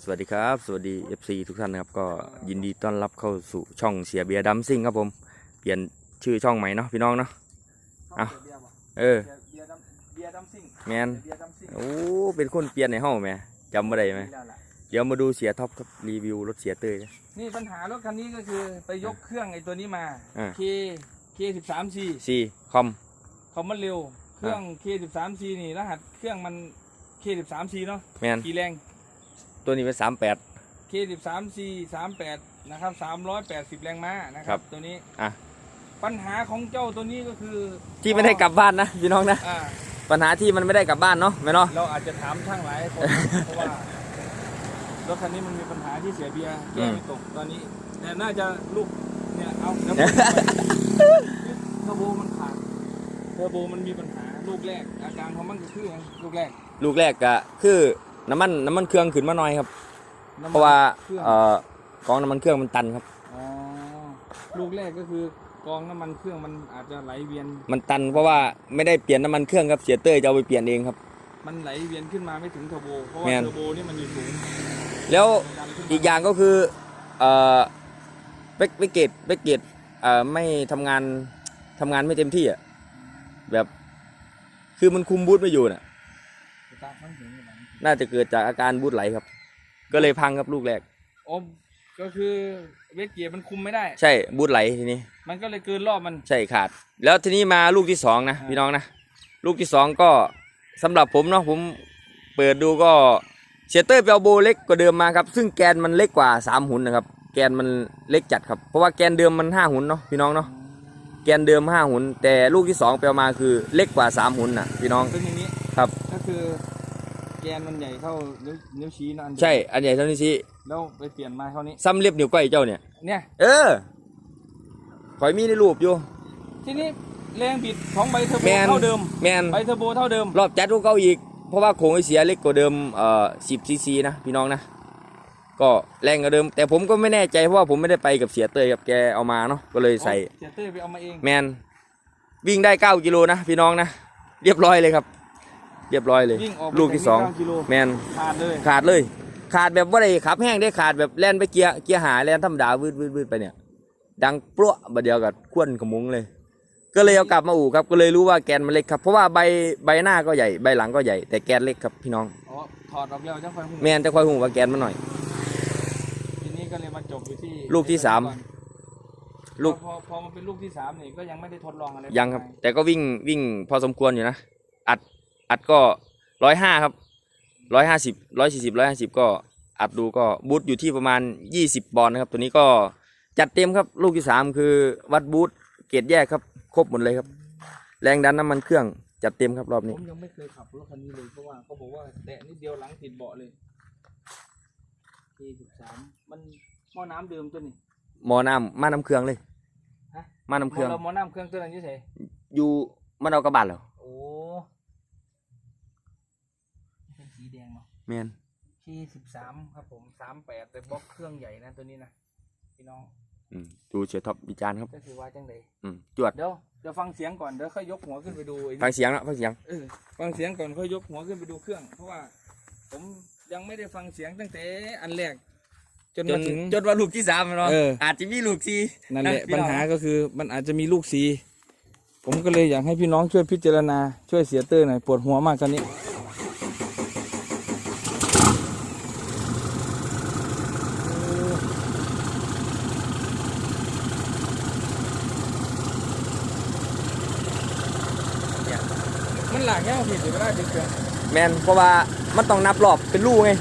สวัสดีครับ สวัสดี FC ทุกท่านนะครับ ก็ยินดีต้อนรับเข้าสู่ช่องเสียเบียร์ดัมซิ่งครับผม เปลี่ยนชื่อช่องใหม่เนาะพี่น้องเนาะอะเบียร์บ่เออ เบียร์ดำเบียร์ดำซิ่งแมน เบียร์ดำซิ่งโอ้ เป็นคนเปลี่ยนในห้องไหมจำไม่ได้ไหมนี่แล้วล่ะเดี๋ยวมาดูเสียท็อปครับรีวิวรถเสียเตยนะ นี่ปัญหารถคันนี้ก็คือไปยกเครื่องไอ้ตัวนี้มา อ่า K K 1 3 C ซีคอม คอมมันเร็ว เครื่อง K 1 3 C นี่รหัสเครื่องมัน K 1 3 C เนาะแมน กี่แรง ตัวนี้เป็นสามแปด K 1 3 C 38นะครับ380แรงม้านะคครัรับ บตัวนี้อะปัญหาของเจ้าตัวนี้ก็คือที่ไม่ได้กลับบ้านนะพี่น้องนะอ่าปัญหาที่มันไม่ได้กลับบ้านเนาะแม่เนาะ เราอาจจะถามช่างหลายคนเพราะว่ารถคันนี้มันมีปัญหาที่เสียเบียร์แก้ไม่ตกตอนนี้ แต่น่าจะลูกเนี่ยเอาน้ำมันเทอร์โบมันขาดเทอร์โบมันมีปัญหาลูกแรก อาการของมันก็คือลูกแรก ลูกแรกก็คือ น้ำมันน้ำมันเครื่องขึ้นมาหน่อยครับ น้ำมันเพราะว่าเครื่องเอ่อกองน้ำมันเครื่องมันตันครับ อ๋อลูกแรกก็คือกองน้ำมันเครื่องมันอาจจะไหลเวียน มันตันเพราะว่าไม่ได้เปลี่ยนน้ำมันเครื่องครับเสียเตยจะเอาไปเปลี่ยนเองครับ มันไหลเวียนขึ้นมาไม่ถึงเทอร์โบเพราะว่าแม่น เทอร์โบนี่มันอยู่สูงแล้วดันขึ้นมอีกอย่างก็คือเอ่อเบรกเบรกเกตเบรกเกตเอ่อไม่ทำงานทำงานไม่เต็มที่อะแบบ คือมันคุมบูทไม่อยู่น่ะ สตาร์ททั้งถึงอยู่หลัง น่าจะเกิดจากอาการบูทไหลครับ ก็เลยพังครับลูกแรกโอ้ก็คือเวทเกียร์มันคุมไม่ได้ ใช่บูทไหลทีนี้ มันก็เลยเกินรอบมันใช่ขาด แล้วทีนี้มาลูกที่สองนะอ่าพี่น้องนะลูกที่สองก็สำหรับผมเนาะผมเปิดดูก็เชยเตอร์เปียวโบเล็กกว่าเดิมมาครับ ซึ่งแกนมันเล็กกว่าสามหุ่นนะครับ แกนมันเล็กจัดครับ เพราะว่าแกนเดิมมันห้าหุ่นเนาะพี่น้องเนาะแกนเดิมห้าหุ่นแต่ลูกที่สองเปียวมาคือเล็กกว่าสามหุ่นนะพี่น้องเป็นอย่างนี้ครับ ก็คือ แกนมันใหญ่เท่านิ้วนิ้วชี้นะอันเดียวใช่ อันใหญ่เท่านี้สิแล้วไปเปลี่ยนมาเท่านี้ ซ้ำเล็บนิ้วก้อยเจ้าเนี่ย เนี่ย เออข่อยมีในรูปอยู่ ทีนี้แรงบิดของใบเทอร์โบแมนเท่าเดิม แมนใบเทอร์โบเท่าเดิม รอบจัดพวกเขาอีก เพราะว่าโครงไอเสียเล็กกว่าเดิมเอ่อ10ซีซีนะพี่น้องนะ ก็แรงกว่าเดิม แต่ผมก็ไม่แน่ใจเพราะว่าผมไม่ได้ไปกับเสียเตยกับแกเอามาเนาะ ก็เลยใส่ เสียเต้ยไปเอามาเอง แมนวิ่งได้ 9กิโลนะพี่น้องนะ เรียบร้อยเลยครับ เรียบร้อยเลย วิ่งออกไปลูกที่สองจากกิโล แมนขาดเลยขาดเลย ขาดแบบว่าได้ขับแห้งได้ขาดแบบแล่นไปเกียร์เกียร์หาแล่นธรรมดาวืดวืดวืดไปเนี่ย ดังปลัวบดเดียวกับควนขมุงเลย ก็เลยเอากลับมาอู่ครับก็เลยรู้ว่าแกนมันเล็กครับเพราะว่าใบใบหน้าก็ใหญ่ใบหลังก็ใหญ่แต่แกนเล็กครับพี่น้อง อ๋อถอดออกแล้วจังไฟหุ่นแมนจะค่อยหูว่าแกนมันหน่อย ทีนี้ก็เลยมาจบอยู่ที่ลูกที่สาม ลูก พอพอมาเป็นลูกที่สามนี่ก็ยังไม่ได้ทดลองอะไรยังครับมากมายแต่ก็วิ่งวิ่งพอสมควรอยู่นะ อัด อัดก็ร้อยห้าครับร้อยห้าสิบร้อยสี่สิบร้อยห้าสิบก็อัดดูก็บูทอยู่ที่ประมาณยี่สิบบอลนะครับ ตัวนี้ก็จัดเต็มครับลูกที่สามคือวัดบูทเกรดแยกครับครบหมดเลยครับ แรงดันน้ำมันเครื่องจัดเต็มครับรอบผนี้มยังไม่เคยขับรถคันนี้เลยเพราะว่าเขาบอกว่าแตะนิดเดียวหลังติดเบาะเลยที่สิบสามมันหม้อน้ำเดิมตัวนี้หมอน้ำมาน้ำเครื่องเลยฮะมาน้ำเครื่องเราหม้อน้ำเครื่องตัวนั้นเฉยอยู่มันเอากระบาดเหรอๆโอ้เป็นสี แดงเนาะแมนที่สิบสามครับผมสามแปดแต่บล็อกเครื่องใหญ่นะตัวนี้นะพี่น้องอืมดูเชียร์ท็อปวิจารณ์ครับก็คือว่าจังไดอืมจวดเดี๋ยวเดี๋ยวฟังเสียงก่อนเดี๋ยวค่อยยกหัวขึ้นไปดูไอ้นี่ฟังเสียงนะฟังเสียง เออฟังเสียงก่อนค่อยยกหัวขึ้นไปดูเครื่อง เพราะว่า ผมยังไม่ได้ฟังเสียงตั้งแต่อันแรก จนจมานถึง จนว่าลูกที่สามเนาะเอออาจจะมีลูกสี่นั่นแหละนะพี่ปัญน้องหาก็คือมันอาจจะมีลูกสีผมก็เลยอยากให้พี่น้องช่วยพิจารณาช่วยเสียเตอร์หน่อยปวดหัวมากตอนนี้ มันหลาก เงี้ยผิดหรือไม่ได้ผิดเกินแมนเพราะว่ามันต้องนับรอบเป็นลูกไง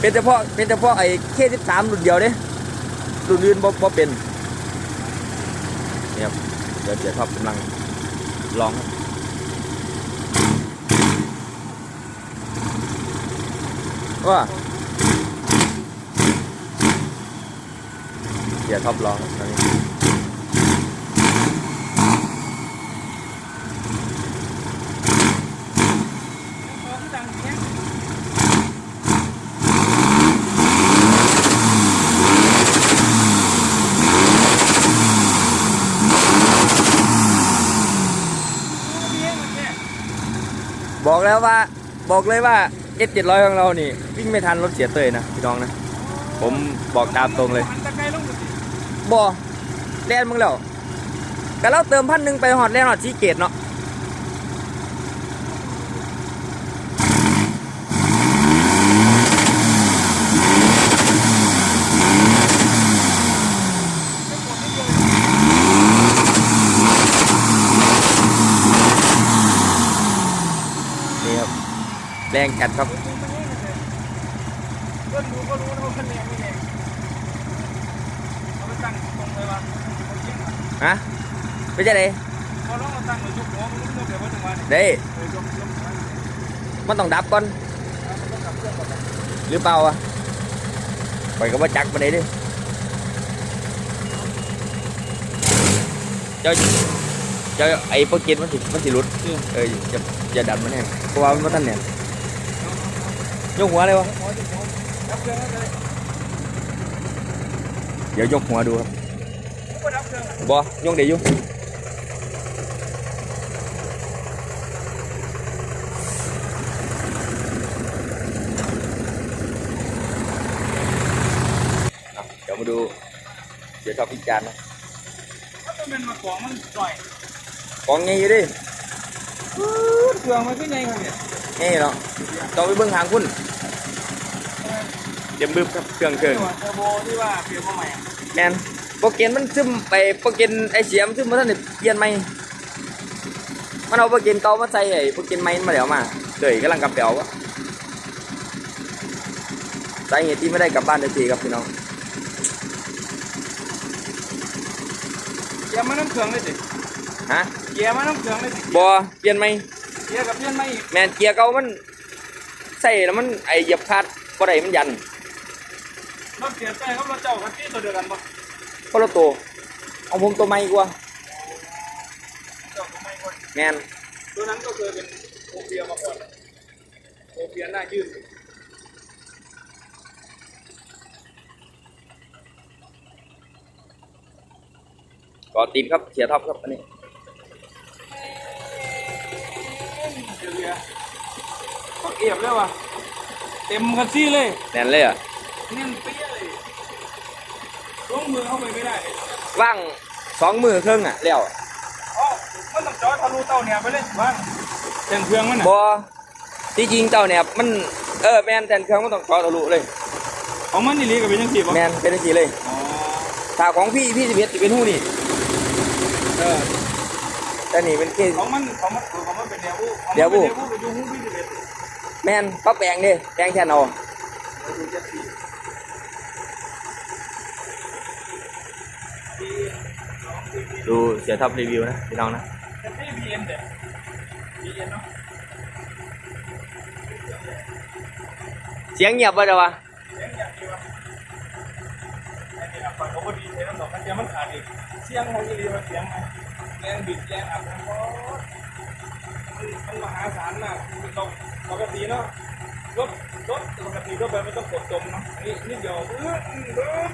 เป็นเฉพาะเป็นเฉพาะไอ้เคสิบสามรุ่นเดียวเด้รุ่นอื่นบ่บ่เป็นเนี่ยเดี๋ยวเดี๋ยวท็อปกำลังลองครับว่าเดี๋ยวท็อปลองตอนนี้ ของดังเนี้ย บอก แล้วว่าบอกเลยว่าเอสเจ็ดร้อยของเรานี่วิ่งไม่ทันรถเสียเตยนะพี่น้องนะ ผมบอกตามตรงเลยหันตะไคร้ลงกันสิบอแล่นมึงแล้วก็เราเติมพันหนึ่งไปหอดแลนหอดชีเกตเนาะ รงจัดครับเพื่อนดูก็รู้นะว่าเพื่อนแรงไม่แรงเอาไปตั้งตรงเลยวะเอาเยี่ยมอะฮะไม่ใช่เลยพอลองเอาตั้งเลยยกหัวมันยกเดี๋ยวว่าถึงวันเด้มันต้องดับก่อนหรือเปล่าอะปก็ว่าจักมาได้ดิเจ้าเจ้าไอ้โปรเกตมันสิมันสิหลุดเอออย่าดันมันแห้งเพราะว่ามันบ่ทันเนี่ย ยกหัวเลยวะหัวจะหัวดับเครื่องแล้วเลยเดี๋ ยวยกหัวดูครับผมก็ดับเครื่องอะบยกเดี๋ยวอยู่อะเดี๋ยวมาดูเดี๋ยวชอบพิจารณ์นะถ้ามันเป็นมาของมันปล่อยกองไงอยู่ดิเครื่องมันขึ้นยังไงครับเนี่ยนี่เนาะต้องไปเบิ่งหางคุณเดี๋ยวบึ้บครับเครื่องเครื่องเทอร์โบที่ว่าเปลี่ยนมาใหม่อะแมนโปรเกนมันซึมไปโปรเกนไอเสียมนซึมมาท่านได้เปลี่ยนใหม่มันเอาโปรเกนเก่ามาใส่ไอ้โปรเกนใหม่มาแล้วมาเกยกำลังกลับเดี๋ยววะสาเหตุที่ไม่ได้กลับบ้านทันทีครับพี่น้องเกียร์มันน้ำเครื่องเลยสิฮะเกียร์มันน้ำเครื่องเลยสิบอเปลี่ยนใหม่ เกียร์กับเปลี่ยนไม่อีกแมนเกียร์เก่ามันใส่แล้วมันไอเหยียบคาดบ่ได้มันยันรถเสียใจครับรถเจ้าคันที่ตัวเดียวกันปะคนละตัวเอาผมตัวใหม่กว่าเจ้าก็ไม่ค่อยแมนตัวนั้นก็เคยเป็นโอเปียมาก่อนโอเปียหน้ายืดก่อตีมครับเสียท็อปครับอันนี้ ยวเรียก็เอียบแล้วว่ะเต็มคันซี่เลยแน่นเลยอะแน่นเปี้ยเลยลงมือเข้าไปไม่ได้เลยว่างสองมือครึ่งอะแล้วอ๋อมันต้องจอดทะลุเต้าเนี่ยไปเลยว่างเต็มเครื่องมันบอะอที่จริงเจ้าเนี่ยมันเออแมนแทนเครื่องมันต้องจอทะลุเลย ของมันนี่ลีกับเป็นยังสี่ปะแมนเป็นสีเลยอ๋อถ้าของพี่พี่สิบเอ็ดจะเป็นหูนี่ เออ แต่นี่เป็นเคสของมันของมันของมันเป็นแนวบูของมันแนวบูเป็นแนวบูไปดูหูพี่สิบเอ็ดแมนเขาแปลงดิแปลงแทนเอาไปดูเจ็ดสี่ดีสองสี่สี่ดูเสียท็อปรีวิวนะพี่น้องนะแต่ไม่บีเอ็นเด็ดบีเอ็นเนาะเสียงเงียบไปเดี๋ยววะเสียงอย่างดีวะไอ้นี่อะฟังเขาก็ดีเสียงน้ำตกกันเสียงมันขาดอีกเสียงของยี่ลีมันเสียงไง แรงบิดแรงอัดมันก็มันมันมหาศาลมากปกปกติเนาะรถรถปกติรถแบบไม่ต้องกดจมเนาะอันนี่นิดเดียวเออเออ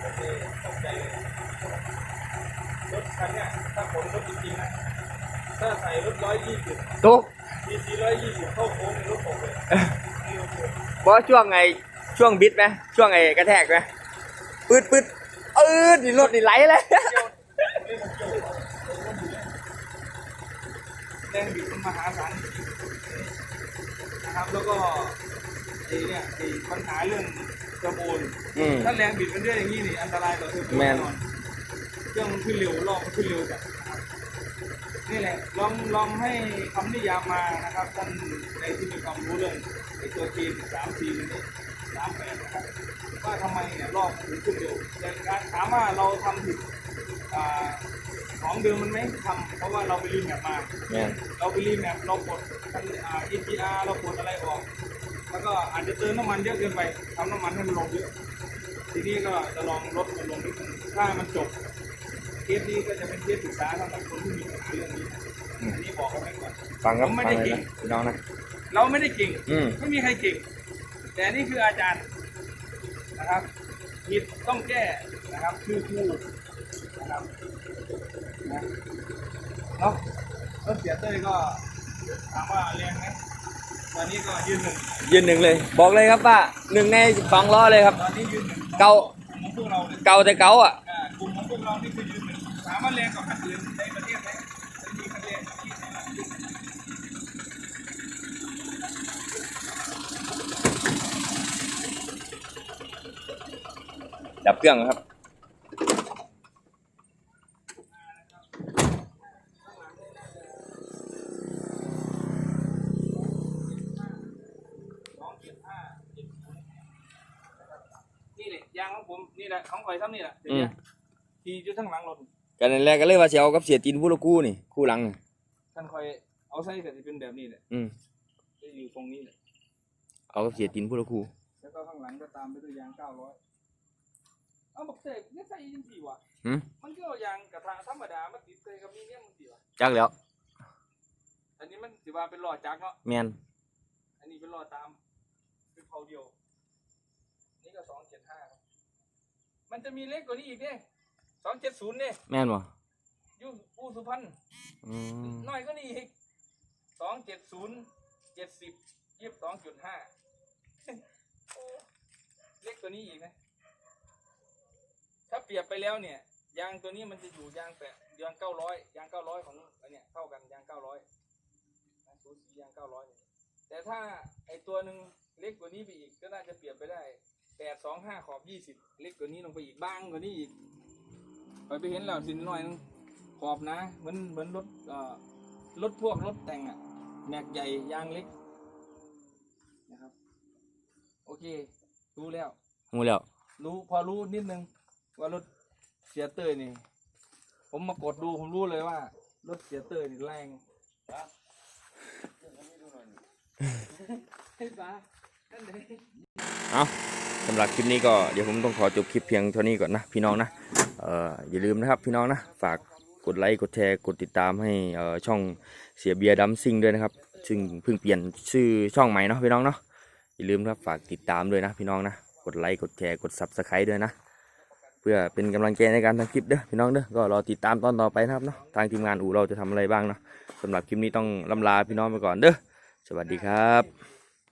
โอเคตกใจเลยรถคันเนี้ยถ้าขนรถจริงๆนะถ้าใส่รถร้อยยี่สิบตุ๊กมีสี่ร้อยยี่สิบเข้าโค้งในรถตกเลยนี่โอเคเพราะช่วงไงช่วงบิดไหมช่วงไงกระแทกไหม ปืดปืดเออนี่รถนี่ไหลเลยแรงบิดมันมหาศาลนะครับแล้วก็ไอ้เนี่ยไอ้ปัญหาเรื่องกระโบนอืม ถ้าแรงบิดมันเยอะอย่างนี้นี่อันตรายต่อเทอร์โบแม่นแน่นอนเครื่องมันขึ้นเร็วรอบมันขึ้นเร็วจัดนะครับนี่แหละลองลองให้คำนิยามมานะครับท่านในที่มีความรู้เรื่องไอ้ตัวทีมสามทีมนี่สามแปดนะครับ ว่าทำไมเนี่ยรอบมันถึงขึ้นเร็วแต่การถามว่าเราทำผิดอ่าของเดิมมันไหมทำเพราะว่าเราไปรีแมปมาแมนเราไปรีแมปเรากดอ่า EPR เรากดอะไรออก แล้วก็อาจจะเติมน้ำมันเยอะเกินไปทำน้ำมันให้มันลงเยอะ ทีนี้ก็จะลองลดมันลงนิดนึงถ้ามันจบเคสนี้ก็จะเป็นเคสศึกษาสำหรับคนที่มีปัญหาเรื่องนี้นะอันนี้บอกเอาไว้ก่อน ฟังครับผมไม่ฟัได้งเลยเก่ง นะพี่น้องนะ เราไม่ได้เก่งอืม ไม่มีใครเก่ง แต่นี่คืออาจารย์ นะครับผิดต้องแก้นะครับคือครูนะครับนะเนาะรถเสียเต้ยก็ถามว่าแรงไหมตอนนี้ก็ยืนหนึ่งยืนหนึ่งเลย บอกเลยครับว่าหนึ่งในสองล้อเลยครับ ตอนนี้ยืนหนึ่งเก่าของพวกเราเลยเก่าแต่เก่าอะอ่ากลุ่มของพวกเรานี่คือยืนหนึ่งถามว่าแรงกว่าคันอื่นในประเทศไหมไม่มีคันแรงที่ไหนล่ะ ดับเครื่องครับสองเจ็ดห้าเจ็ดศูนย์นี่แหละยางของผมนี่แหละของข่อยซ้ำนี่แหละเดี๋ยวอืม เนี้ขี่อยู่ทั้งหลังรถกันนั่นแรกก็เลยว่าสิเอากับเสียตินผู้ละกู้นี่คู่หลังนี่ท่านข่อยเอาใส่ก็จะเป็นแบบนี้แหละอืมจะอยู่ตรงนี้แหละเอากับเสียตินผู้ละกู้แล้วก็ข้างหลังก็ตามไปด้วยยางเก้าร้อย เอาบอกเสกเนี่ยใส่ยังสี่วะหืม มันก็เอายางกระทะธรรมดามาติดเตยกับมีเนี่ยมันสี่วะจักแล้วอันนี้มันสิว่าเป็นหลอดจักรเนาะ แมนอันนี้เป็นหลอดตามเป็นเผาเดียว นี่ก็สองเจ็ดห้ามันจะมีเล็กกว่านี้อีกเนี่ยสองเจ็ดศูนย์เนี่ยแมนบ่อยู่อูสุพรรณ อืมน้อยก็นี่อีกสองเจ็ดศูนย์เจ็ดสิบยี่สิบสองจุดห้าเล็กตัวนี้อีกนะถ้าเป รียบไปแล้วเนี่ย ยางตัวนี้มันจะอยู่ยางแปดยางเก้าร้อยยางเก้าร้อยของอันเนี้ยเท่ากันยางเก้าร้อยสูสียางเก้าร้อยเนี่ยแต่ถ้าไอตัวหนึ่งเล็กกว่านี้ไปอีกก็น่าจะเปรียบไปได้แปดสองห้าขอบยี่สิบเล็กกว่านี้ลงไปอีกบ้างกว่านี้อีกไปไปเห็นแล้วสินหน่อยนึงขอบนะเหมือนเหมือนรถเอ่อรถพวกรถแต่งอะแม็กใหญ่ยางเล็กนะครับ โอเค รู้แล้วหูแล้ว รู้พอรู้นิดนึง ว่ารถเสียเตยนี่ ผมมากดดูผมรู้เลยว่า รถเสียเตยนี่แรงให้บ้านั่นเลยเอาสำหรับคลิปนี้ก็เดี๋ยวผมต้องขอจบคลิปเพียงเท่านี้ก่อนนะพี่น้องนะเอ่ออย่าลืมนะครับพี่น้องนะ ฝากกดไลค์กดแชร์กดติดตามให้เอ่อช่องเสียเบียร์ดัมซิงด้วยนะครับ ซึ่งเพิ่งเปลี่ยนชื่อช่องใหม่เนาะพี่น้องเนาะอย่าลืมนะครับฝากติดตามด้วยนะพี่น้องนะ กดไลค์กดแชร์กดซับสไครต์ด้วยนะ เพื่อเป็นกำลังใจในการทำคลิปเด้อพี่น้องเด้อก็รอติดตามตอนต่อไปนะครับเนาะทางทีมงานอู่เราจะทำอะไรบ้างเนาะสำหรับคลิปนี้ต้องลำลาพี่น้องไปก่อนเด้อสวัสดีครับ